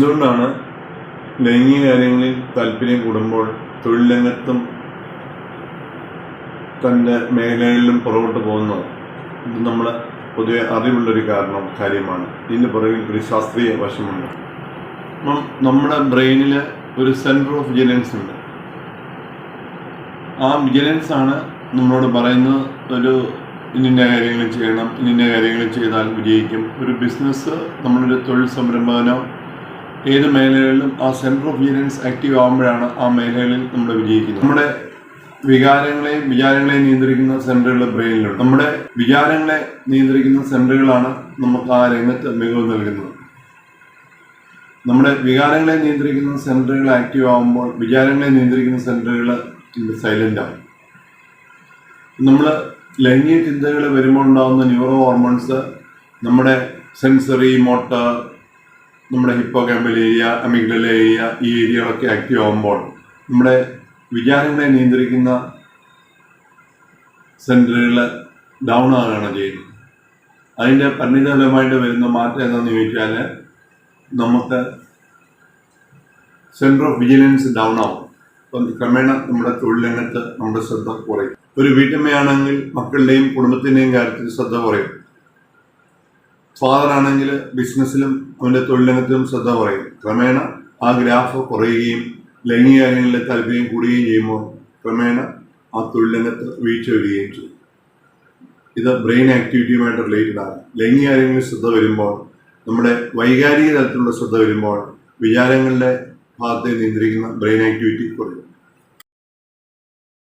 എന്തുകൊണ്ടാണ് ലൈംഗിക കാര്യങ്ങളിൽ താല്പര്യം കൂടുമ്പോൾ തൊഴിൽ രംഗത്തും തന്റെ മേഖലകളിലും പുറകോട്ട് പോകുന്നത് ഇത് നമ്മൾ പൊതുവെ അറിവുള്ളൊരു കാരണം കാര്യമാണ്. ഇതിന്റെ പുറകിൽ ഒരു ശാസ്ത്രീയ വശമുണ്ട്. നമ്മുടെ ബ്രെയിനിൽ ഒരു സെന്റർ ഓഫ് വിജിലൻസ് ഉണ്ട്. ആ വിജിലൻസ് ആണ് നമ്മളോട് പറയുന്നത് ഒരു ഇന്നിന്റെ കാര്യങ്ങൾ ചെയ്യണം ഇന്നിന്റെ കാര്യങ്ങൾ ചെയ്താൽ വിജയിക്കും. ഒരു ബിസിനസ് നമ്മളൊരു തൊഴിൽ സംരംഭകനോ ഏത് മേഖലകളിലും ആ സെന്റർ ഓഫ് വിജിലൻസ് ആക്റ്റീവ് ആകുമ്പോഴാണ് ആ മേഖലകളിൽ നമ്മൾ വിജയിക്കുന്നത്. നമ്മുടെ വികാരങ്ങളെയും വിചാരങ്ങളെയും നിയന്ത്രിക്കുന്ന സെന്ററുകൾ ബ്രെയിനിലുണ്ട്. നമ്മുടെ വിചാരങ്ങളെ നിയന്ത്രിക്കുന്ന സെന്ററുകളാണ് നമുക്ക് ആ രംഗത്ത് മികവ് നൽകുന്നത്. നമ്മുടെ വികാരങ്ങളെ നിയന്ത്രിക്കുന്ന സെന്ററുകൾ ആക്റ്റീവ് ആകുമ്പോൾ വിചാരങ്ങളെ നിയന്ത്രിക്കുന്ന സെന്ററുകൾ സൈലന്റ് ആവും നമ്മൾ ലൈംഗിക ചിന്തകൾ വരുമ്പോൾ ഉണ്ടാകുന്ന ന്യൂറോ ഹോർമോൺസ് നമ്മുടെ സെൻസറി മോട്ടർ നമ്മുടെ hippocampal area amygdala area ഈ ഏരിയകളൊക്കെ ആക്റ്റീവ് ആകുമ്പോൾ നമ്മുടെ വിചാരങ്ങളെ നിയന്ത്രിക്കുന്ന സെന്ററുകൾ ഡൗൺ ആകുകയാണ് ചെയ്യുന്നത്. അതിന്റെ പരിണിതഫലമായിട്ട് വരുന്ന മാറ്റം എന്താണെന്ന് ചോദിച്ചാൽ നമുക്ക് സെന്റർ ഓഫ് വിജിലൻസ് ഡൗൺ ആവും. അപ്പം ക്രമേണ നമ്മുടെ തൊഴിൽ രംഗത്ത് നമ്മുടെ ശ്രദ്ധ കുറയും. ഒരു വീട്ടമ്മയാണെങ്കിൽ മക്കളുടെയും കുടുംബത്തിന്റെയും കാര്യത്തിൽ ശ്രദ്ധ കുറയും. ഫാദർ ആണെങ്കിൽ ബിസിനസ്സിലും അവന്റെ തൊഴിലംഗത്തിലും ശ്രദ്ധ കുറയും. ക്രമേണ ആ ഗ്രാഫ് കുറയുകയും ലൈംഗിക കാര്യങ്ങളിലെ താല്പര്യം കൂടുകയും ചെയ്യുമ്പോൾ ക്രമേണ ആ തൊഴിലംഗത്ത് വീഴ്ച വരികയും ചെയ്യും. ഇത് ബ്രെയിൻ ആക്ടിവിറ്റിയുമായിട്ട് റിലേറ്റഡ് ആണ്. ലൈംഗിക കാര്യങ്ങളിൽ ശ്രദ്ധ വരുമ്പോൾ നമ്മുടെ വൈകാരിക തലത്തിലുള്ള ശ്രദ്ധ വരുമ്പോൾ വിചാരങ്ങളുടെ ഭാഗത്തെ നിയന്ത്രിക്കുന്ന ബ്രെയിൻ ആക്ടിവിറ്റി കുറയും.